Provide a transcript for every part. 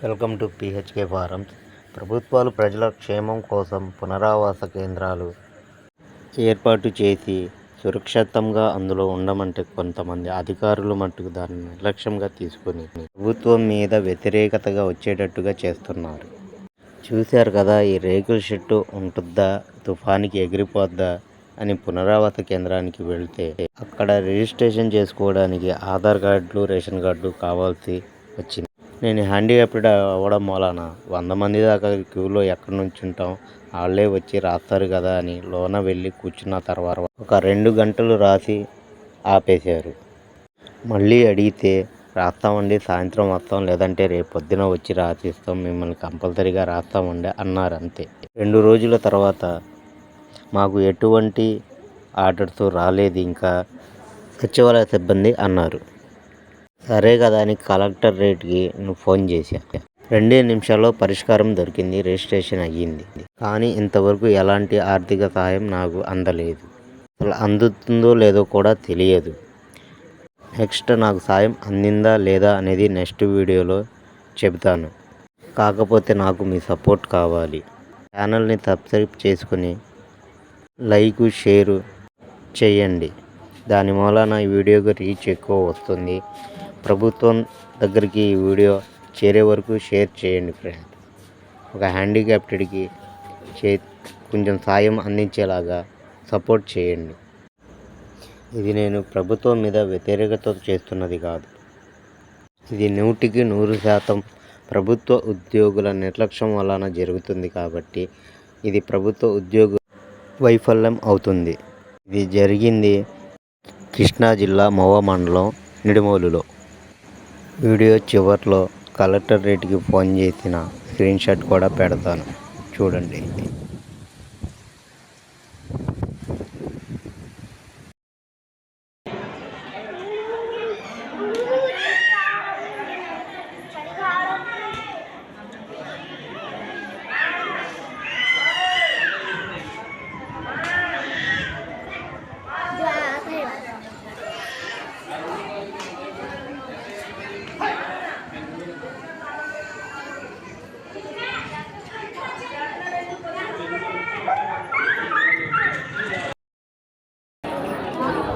Welcome to పిహెచ్కే forms. ప్రభుత్వాలు ప్రజల క్షేమం కోసం పునరావాస కేంద్రాలు ఏర్పాటు చేసి సురక్షితంగా అందులో ఉండమంటే కొంతమంది అధికారులు మట్టుకు దాన్ని నిర్లక్ష్యంగా తీసుకుని ప్రభుత్వం మీద వ్యతిరేకతగా వచ్చేటట్టుగా చేస్తున్నారు. చూశారు కదా ఈ రేకుల షెట్టు ఉంటుందా తుఫానికి ఎగిరిపోద్దా అని పునరావాస కేంద్రానికి వెళ్తే అక్కడ రిజిస్ట్రేషన్ చేసుకోవడానికి ఆధార్ కార్డులు రేషన్ కార్డులు కావాల్సి వచ్చింది. నేను హ్యాండిక్యాప్డ్ అవ్వడం వలన వంద మంది దాకా క్యూలో ఎక్కడి నుంచి ఉంటాం? వాళ్ళే వచ్చి రాస్తారు కదా అని లోన వెళ్ళి కూర్చున్న తర్వాత ఒక రెండు గంటలు రాసి ఆపేశారు. మళ్ళీ అడిగితే రాస్తామండి సాయంత్రం వస్తాం లేదంటే రేపు పొద్దున వచ్చి రాసిస్తాం మిమ్మల్ని కంపల్సరీగా రాస్తామండి అన్నారు అంతే. రెండు రోజుల తర్వాత మాకు ఎటువంటి ఆర్డర్స్ రాలేదు ఇంకా సచివాలయ సిబ్బంది అన్నారు. సరే కదా అని కలెక్టర్ రేట్కి నువ్వు ఫోన్ చేశా రెండే నిమిషాల్లో పరిష్కారం దొరికింది రిజిస్ట్రేషన్ అయ్యింది. కానీ ఇంతవరకు ఎలాంటి ఆర్థిక సహాయం నాకు అందలేదు. అసలు అందుతుందో లేదో కూడా తెలియదు. నెక్స్ట్ నాకు సాయం అందిందా లేదా అనేది నెక్స్ట్ వీడియోలో చెబుతాను. కాకపోతే నాకు మీ సపోర్ట్ కావాలి. ఛానల్ని సబ్స్క్రైబ్ చేసుకుని లైక్ షేరు చేయండి. దాని మూలన ఈ వీడియోకి రీచ్ ఎక్కువ వస్తుంది. ప్రభుత్వం దగ్గరికి ఈ వీడియో చేరే వరకు షేర్ చేయండి ఫ్రెండ్స్ ఒక హ్యాండిక్యాప్టెడ్కి చే కొంచెం సాయం అందించేలాగా సపోర్ట్ చేయండి. ఇది నేను ప్రభుత్వం మీద వ్యతిరేకత చేస్తున్నది కాదు. ఇది నూటికి నూరు శాతం ప్రభుత్వ ఉద్యోగుల నిర్లక్ష్యం వలన జరుగుతుంది కాబట్టి ఇది ప్రభుత్వ ఉద్యోగ వైఫల్యం అవుతుంది. ఇది జరిగింది కృష్ణా జిల్లా మోవ మండలం నిడుమోలులో. వీడియో చివర్లో కలెక్టర్ రేట్కి ఫోన్ చేసిన స్క్రీన్షాట్ కూడా పెడతాను. చూడండి.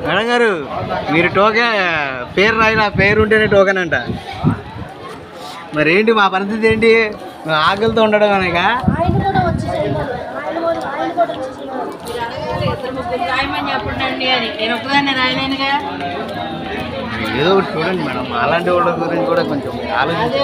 మేడం గారు మీరు టోకెన్ పేరు రాయినా పేరు ఉంటేనే టోకెన్ అంట. మరి ఏంటి మా పరిస్థితి ఏంటి? ఆకలితో ఉండడం అనేక? ఏదో ఒకటి చూడండి మేడం అలాంటి వాళ్ళ గురించి కూడా కొంచెం ఆలోచించండి